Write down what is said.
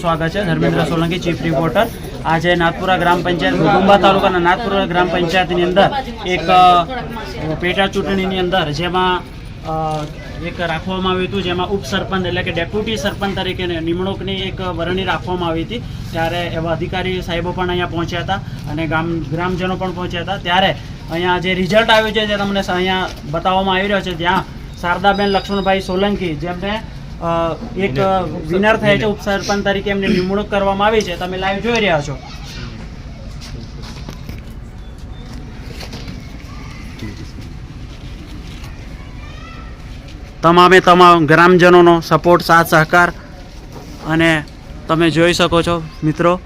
સ્વાગત છે Dharmendra Solanki, chief reporter. આજે નાથપુરા ગ્રામ પંચાયત ગુંબા તાલુકાના નાથપુરા ગ્રામ પંચાયતની અંદર એક પેટા ચૂંટણીની અંદર જેમાં એક રાખવામાં આવ્યું હતું, જેમાં ઉપસરપંચ એટલે કે ડેપ્યુટી સરપંચ તરીકે નિમણૂકની એક વરણી રાખવામાં આવી હતી. ત્યારે એવા અધિકારી સાહેબો પણ અહીંયા પહોંચ્યા હતા અને ગામ, ગ્રામજનો પણ પહોંચ્યા હતા. ત્યારે અહીંયા જે રિઝલ્ટ આવ્યું છે, જે તમને અહીંયા બતાવવામાં આવી રહ્યો છે, ત્યાં શારદાબેન લક્ષ્મણભાઈ સોલંકી, જેમને એક વિનર થયા છે ઉપસરપંચ તરીકે એમની નિમણૂક કરવામાં આવી છે. તમે લાઈવ જોઈ રહ્યા છો. તમામે તમામ ગ્રામજનોનો સપોર્ટ સાથ સહકાર અને તમે જોઈ શકો છો મિત્રો.